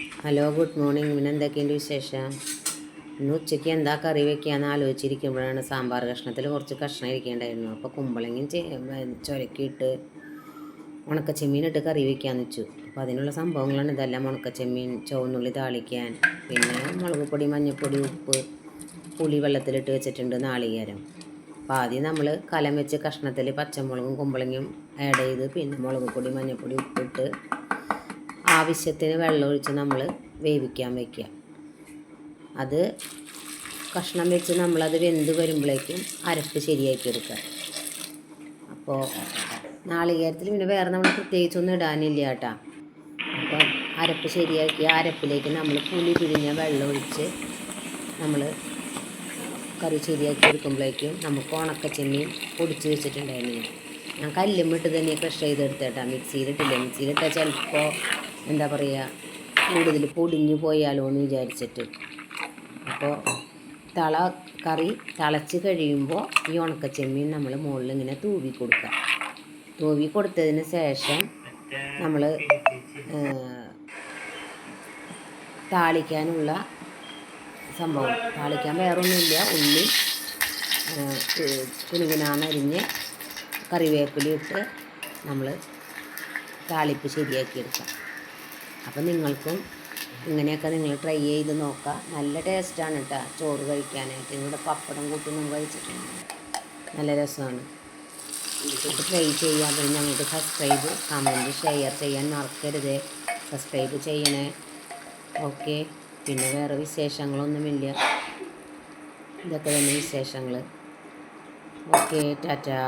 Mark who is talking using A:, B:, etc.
A: Hello good morning പിന്നെ എന്തൊക്കെയുണ്ട് വിശേഷം? ഇന്ന് ഉച്ചയ്ക്ക് എന്താ കറി വെക്കാന്ന് ആലോചിച്ചിരിക്കുമ്പോഴാണ് സാമ്പാർ കഷ്ണത്തിൽ കുറച്ച് കഷ്ണം ഇരിക്കേണ്ടായിരുന്നു. അപ്പോൾ കുമ്പളങ്ങയും ചുരക്കിയിട്ട് ഉണക്കച്ചെമ്മീനിട്ട് കറി വെക്കാന്ന് വെച്ചു. അപ്പോൾ അതിനുള്ള സംഭവങ്ങളാണ് ഇതെല്ലാം. ഉണക്കച്ചെമ്മീൻ ചുവന്നുള്ളി താളിക്കാൻ പിന്നെ മുളക് പൊടി മഞ്ഞൾപ്പൊടി ഉപ്പ് പുളി വെള്ളത്തിലിട്ട് വെച്ചിട്ടുണ്ട് നാളികേരം. അപ്പോൾ ആദ്യം നമ്മൾ കലം വെച്ച് കഷ്ണത്തിൽ പച്ചമുളകും കുമ്പളങ്ങയും ആഡ് ചെയ്ത് പിന്നെ മുളക് പൊടി മഞ്ഞൾപ്പൊടി ഉപ്പിട്ട് ആവശ്യത്തിന് വെള്ളമൊഴിച്ച് നമ്മൾ വേവിക്കാൻ വയ്ക്കുക അത് കഷ്ണം വെച്ച് നമ്മളത് വെന്ത് വരുമ്പോഴേക്കും അരപ്പ് ശരിയാക്കി എടുക്കുക. അപ്പോൾ നാളികേരത്തിൽ പിന്നെ വേറെ നമ്മൾ പ്രത്യേകിച്ചൊന്നും ഇടാനില്ല കേട്ടോ. അപ്പോൾ അരപ്പ് ശരിയാക്കി അരപ്പിലേക്ക് നമ്മൾ പുളി പിഴിഞ്ഞ വെള്ളം ഒഴിച്ച് നമ്മൾ കറി ശരിയാക്കി എടുക്കുമ്പോഴേക്കും നമുക്ക് ഉണക്കച്ചെമ്മീൻ പൊടിച്ച് വെച്ചിട്ടുണ്ടായിരുന്നു. ഞാൻ കല്ലും വിട്ട് തന്നെ ക്രഷ് ചെയ്തെടുത്തേട്ടാ മിക്സിയിലിട്ടില്ല? മിക്സിയിലിട്ടാൽ ചിലപ്പോൾ എന്താ പറയുക കൂടുതൽ പൊടിഞ്ഞു പോയാലോ എന്ന് വിചാരിച്ചിട്ട്. അപ്പോൾ തള കറി തിളച്ച് കഴിയുമ്പോൾ ഈ ഉണക്കച്ചെമ്മീൻ നമ്മൾ മുകളിൽ ഇങ്ങനെ തൂവി കൊടുക്കുക തൂവി കൊടുത്തതിന് ശേഷം നമ്മൾ താളിക്കാനുള്ള സംഭവം. താളിക്കാൻ വേറൊന്നുമില്ല. ഉള്ളി കുനുകുനാന്നരിഞ്ഞ് കറിവേപ്പില ഇട്ട് നമ്മൾ താളിപ്പ് ശരിയാക്കി എടുക്കാം അപ്പം നിങ്ങൾക്കും ഇങ്ങനെയൊക്കെ നിങ്ങൾ ട്രൈ ചെയ്ത് നോക്കുക നല്ല ടേസ്റ്റാണ് കേട്ടോ ചോറ് കഴിക്കാനായിട്ട്. ഇവിടെ പപ്പടം കൂട്ടി നമ്മൾ കഴിച്ചിട്ടുണ്ട്. നല്ല രസമാണ്. ഇത് ട്രൈ ചെയ്യാൻ പിന്നെ ഞങ്ങൾക്ക് സബ്സ്ക്രൈബ് കമന്റ് ഷെയർ ചെയ്യാൻ മറക്കരുത്. സബ്സ്ക്രൈബ് ചെയ്യണേ. ഓക്കെ പിന്നെ വേറെ വിശേഷങ്ങളൊന്നുമില്ല. ഇതൊക്കെ തന്നെ വിശേഷങ്ങൾ ഓക്കെ ടാറ്റാ.